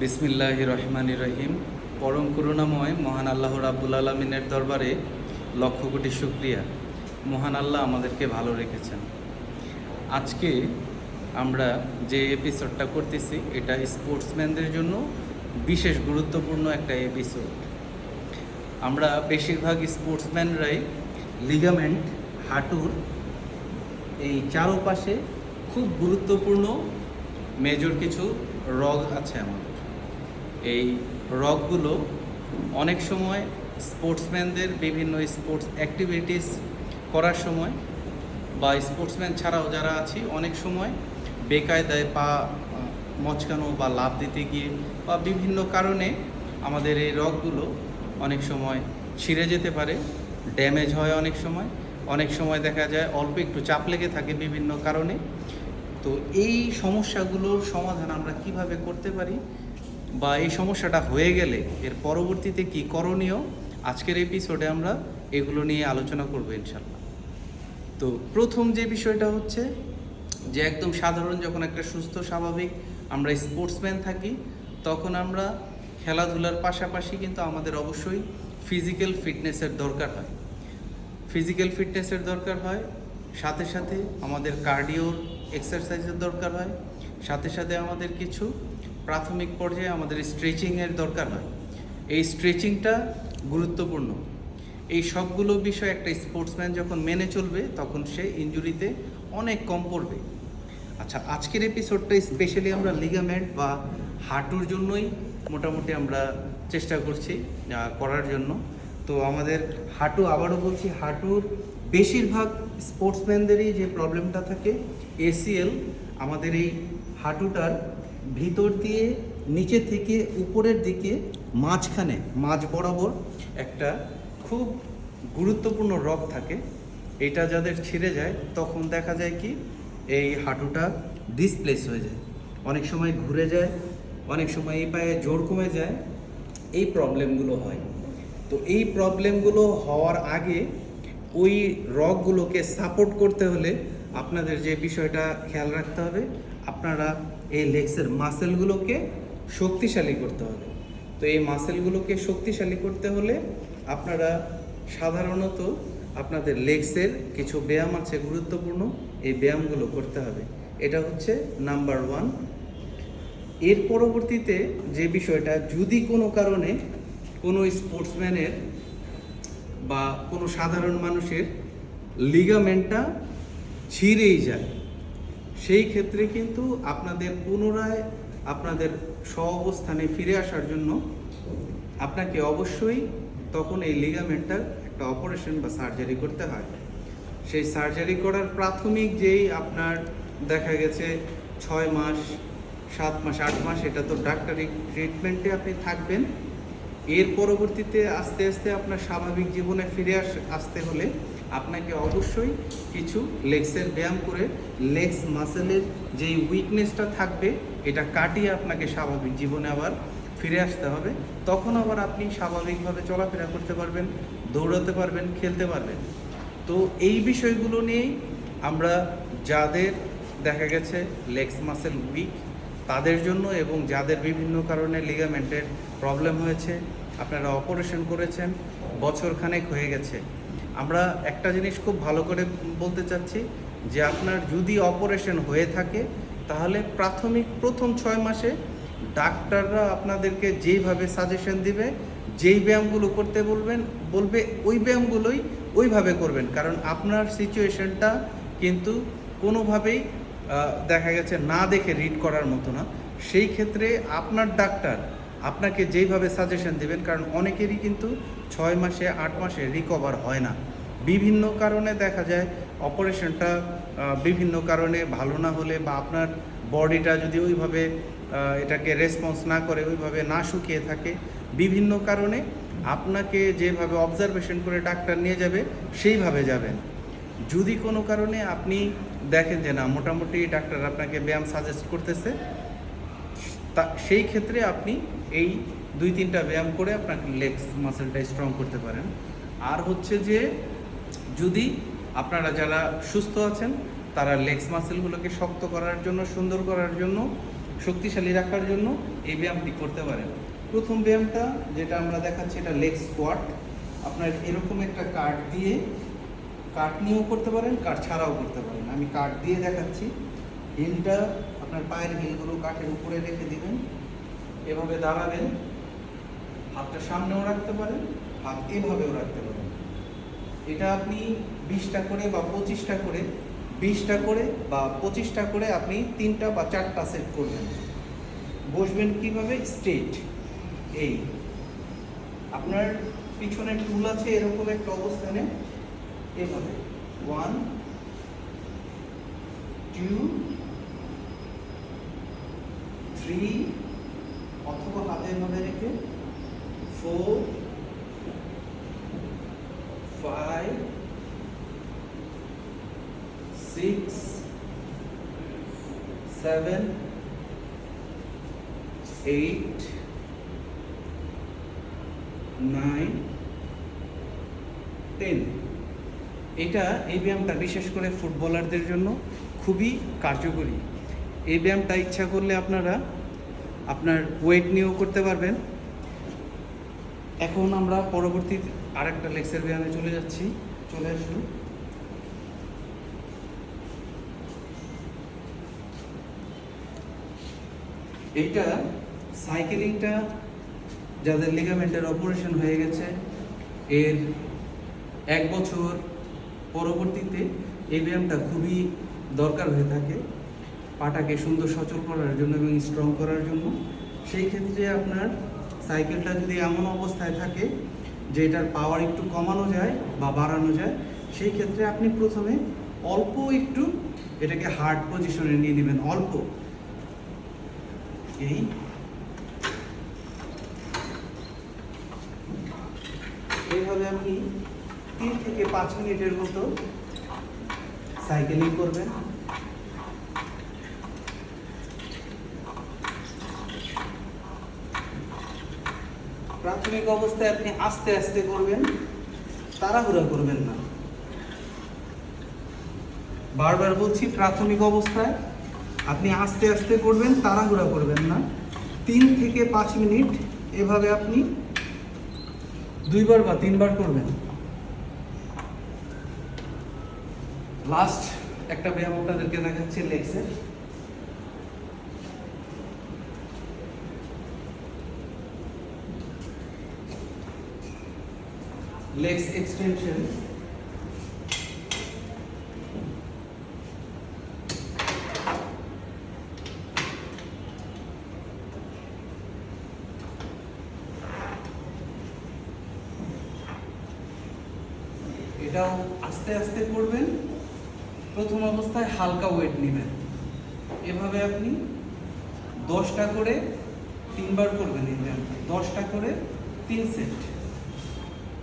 বিসমিল্লাহ রহমান রহিম। পরম করুণাময় মহান আল্লাহ রাব্বুল আলমিনের দরবারে লক্ষ কোটি শুক্রিয়া। মহান আল্লাহ আমাদেরকে ভালো রেখেছেন। আজকে আমরা যে এপিসোডটা করতেছি, এটা স্পোর্টসম্যানদের জন্য বিশেষ গুরুত্বপূর্ণ একটা এপিসোড আমরা বেশিরভাগ স্পোর্টসম্যানরাই লিগামেন্ট হাঁটুর এই চারোপাশে খুব গুরুত্বপূর্ণ মেজর কিছু রগ আছে আমাদের। এই রগগুলো অনেক সময় স্পোর্টসম্যানদের বিভিন্ন স্পোর্টস অ্যাক্টিভিটিস করার সময় বা স্পোর্টসম্যান ছাড়াও যারা আছি, অনেক সময় বেকায়দায় পা মচকানো বা লাভ দিতে গিয়ে বা বিভিন্ন কারণে আমাদের এই রগগুলো অনেক সময় ছিঁড়ে যেতে পারে ড্যামেজ হয় অনেক সময়। অনেক সময় দেখা যায় অল্প একটু চাপ লেগে থাকে বিভিন্ন কারণে। তো এই সমস্যাগুলোর সমাধান আমরা কীভাবে করতে পারি বা এই সমস্যাটা হয়ে গেলে এর পরবর্তীতে কি করণীয়, আজকের এপিসোডে আমরা এগুলো নিয়ে আলোচনা করব ইনশাল্লাহ তো প্রথম যে বিষয়টা হচ্ছে যে একদম সাধারণ যখন একটা সুস্থ, স্বাভাবিক আমরা স্পোর্টসম্যান থাকি, তখন আমরা খেলাধুলার পাশাপাশি কিন্তু আমাদের অবশ্যই ফিজিক্যাল ফিটনেসের দরকার হয়। ফিজিক্যাল ফিটনেসের দরকার হয়, সাথে সাথে আমাদের কার্ডিওর এক্সারসাইজের দরকার হয়, সাথে সাথে আমাদের কিছু প্রাথমিক পর্যায়ে আমাদের স্ট্রেচিংয়ের দরকার হয় এই স্ট্রেচিংটা গুরুত্বপূর্ণ। এই সবগুলো বিষয় একটা স্পোর্টসম্যান যখন মেনে চলবে, তখন সে ইনজুরিতে অনেক কম পড়বে। আচ্ছা আজকের এপিসোডটা স্পেশালি আমরা লিগামেন্ট বা হাঁটুর জন্যই মোটামুটি আমরা চেষ্টা করছি করার জন্য। তো আমাদের হাঁটু, আবারও বলছি, হাঁটুর বেশিরভাগ স্পোর্টসম্যানদেরই যে প্রবলেমটা থাকে এসিএল আমাদের এই হাঁটুটার ভিতর দিয়ে নিচে থেকে উপরের দিকে মাঝখানে, মাঝ বরাবর একটা খুব গুরুত্বপূর্ণ রক থাকে। এটা যাদের ছিঁড়ে যায়, তখন দেখা যায় কি, এই হাঁটুটা ডিসপ্লেস হয়ে যায়। অনেক সময় ঘুরে যায়, অনেক সময় এই পায়ে জোর কমে যায়। এই প্রবলেমগুলো হয়। তো এই প্রবলেমগুলো হওয়ার আগে ওই রগগুলোকে সাপোর্ট করতে হলে আপনাদের যে বিষয়টা খেয়াল রাখতে হবে, আপনারা এই লেগসের মাসেলগুলোকে শক্তিশালী করতে হবে। তো এই মাসেলগুলোকে শক্তিশালী করতে হলে আপনারা সাধারণত আপনাদের লেগসের কিছু ব্যায়াম আছে গুরুত্বপূর্ণ, এই ব্যায়ামগুলো করতে হবে। এটা হচ্ছে নাম্বার ওয়ানের পরবর্তীতে যে বিষয়টা, যদি কোনো কারণে কোনো স্পোর্টসম্যানের বা কোনো সাধারণ মানুষের লিগামেন্টটা ছিঁড়েই যায় সেই ক্ষেত্রে কিন্তু আপনাদের পুনরায় আপনাদের স্ব অবস্থানে ফিরে আসার জন্য আপনাকে অবশ্যই তখন এই লিগামেন্টটার একটা অপারেশন বা সার্জারি করতে হয়। সেই সার্জারি করার প্রাথমিক যেই আপনার দেখা গেছে ছয় মাস, সাত মাস, আট মাস, এটা তো ডাক্তারি ট্রিটমেন্টে আপনি থাকবেন। এর পরবর্তীতে আস্তে আস্তে আপনার স্বাভাবিক জীবনে ফিরে আস, আসতে হলে আপনাকে অবশ্যই কিছু লেগসের ব্যায়াম করে লেগস মাসেলের যেই উইকনেসটা থাকবে, এটা কাটিয়ে আপনাকে স্বাভাবিক জীবনে আবার ফিরে আসতে হবে। তখন আবার আপনি স্বাভাবিকভাবে চলাফেরা করতে পারবেন, দৌড়াতে পারবেন, খেলতে পারবেন। তো এই বিষয়গুলো নিয়েই আমরা যাদের দেখা গেছে লেগস মাসেল উইক তাদের জন্য এবং যাদের বিভিন্ন কারণে লিগামেন্টের প্রবলেম হয়েছে, আপনারা অপারেশন করেছেন বছর খানেক হয়ে গেছে। আমরা একটা জিনিস খুব ভালো করে বলতে চাচ্ছি যে আপনার যদি অপারেশন হয়ে থাকে, তাহলে প্রাথমিক প্রথম ছয় মাসে ডাক্তাররা আপনাদেরকে যেইভাবে সাজেশন দিবে, যেই ব্যায়ামগুলো করতে বলবেন, বলবে ওই ব্যায়ামগুলোই ওইভাবে করবেন। কারণ আপনার সিচুয়েশনটা কিন্তু কোনোভাবেই দেখা গেছে না দেখে রিড করার মতো না। সেই ক্ষেত্রে আপনার ডাক্তার আপনাকে যেইভাবে সাজেশন দেবেন, কারণ অনেকেরই কিন্তু ছয় মাসে আট মাসে রিকভার হয় না। বিভিন্ন কারণে দেখা যায় অপারেশনটা বিভিন্ন কারণে ভালো না হলে বা আপনার বডিটা যদি ওইভাবে এটাকে রেসপন্স না করে, ওইভাবে না শুকিয়ে থাকে, বিভিন্ন কারণে আপনাকে যেভাবে অবজারভেশন করে ডাক্তার নিয়ে যাবে, সেইভাবে যাবেন। যদি কোনো কারণে আপনি দেখেন যে না, মোটামুটি ডাক্তার আপনাকে ব্যায়াম সাজেস্ট করতেছে, তা সেই ক্ষেত্রে আপনি এই দুই তিনটা ব্যায়াম করে আপনার লেগস মাসেলটা স্ট্রং করতে পারেন। আর হচ্ছে যে যদি আপনারা যারা সুস্থ আছেন, তারা লেগস মাসেলগুলোকে শক্ত করার জন্য, সুন্দর করার জন্য, শক্তিশালী রাখার জন্য এই ব্যায়ামটি করতে পারেন। প্রথম ব্যায়ামটা যেটা আমরা দেখাচ্ছি, এটা লেগ স্কোয়াট আপনার এরকম একটা কাঠ দিয়ে কাঠ নিয়েও করতে পারেন কাঠ ছাড়াও করতে পারেন। আমি কাঠ দিয়ে দেখাচ্ছি। হিলটা আপনার পায়ের হিলগুলো কাঠের উপরে রেখে দিবেন। এভাবে দাঁড়াবেন। হাতটা সামনেও রাখতে পারেন, হাত এভাবেও রাখতে পারেন। এটা আপনি বিশটা করে বা পঁচিশটা করে, বিশটা করে বা পঁচিশটা করে আপনি তিনটা বা চারটা সেট করবেন। বসবেন কীভাবে? স্ট্রেট এই। আপনার পিছনে টুল আছে এরকম একটা অবস্থানে। এভাবে। ওয়ান টু থ্রি অথবা হাতের মধ্যে রেখে four five six seven eight nine ten এটা এই ব্যায়ামটা বিশেষ করে ফুটবলারদের জন্য খুবই কার্যকরী। এই ব্যায়ামটা ইচ্ছা করলে আপনারা আপনার ওয়েট নিয়েও করতে পারবেন। এখন আমরা পরবর্তী আরেকটা লেক্সের ব্যায়ামে চলে যাচ্ছি। চলে আসুন। এইটা সাইকেলিংটা যাদের লিগামেন্টের অপারেশন হয়ে গেছে, এর এক বছর পরবর্তীতে এই ব্যায়ামটা খুবই দরকার হয়ে থাকে পাটাকে সুন্দর সচল করার জন্য এবং স্ট্রং করার জন্য। সেই ক্ষেত্রে আপনার সাইকেলটা যদি এমন অবস্থায় থাকে যে এটার পাওয়ার একটু কমানো যায় বা বাড়ানো যায়, সেই ক্ষেত্রে আপনি প্রথমে অল্প একটু এটাকে হার্ড পজিশনে নিয়ে নেবেন, অল্প। এই। এইভাবে আপনি তিন থেকে পাঁচ মিনিটের মতো সাইকেলিং করবেন। প্রাথমিক অবস্থায় আপনি আস্তে আস্তে করবেন, তাড়াহুড়া করবেন না। বারবার বলছি প্রাথমিক অবস্থায়, আপনি আস্তে আস্তে করবেন, তাড়াহুড়া করবেন না। তিন থেকে পাঁচ মিনিট এভাবে আপনি দুইবার বা তিনবার করবেন। লাস্ট একটা ব্যায়াম আপনাদেরকে দেখাচ্ছে লেগসের legs extension. এটাও আস্তে আস্তে করবেন। প্রথম অবস্থায় হালকা ওয়েট নেবেন। এভাবে আপনি দশটা করে তিনবার করবেন এই দশটা করে তিন সেট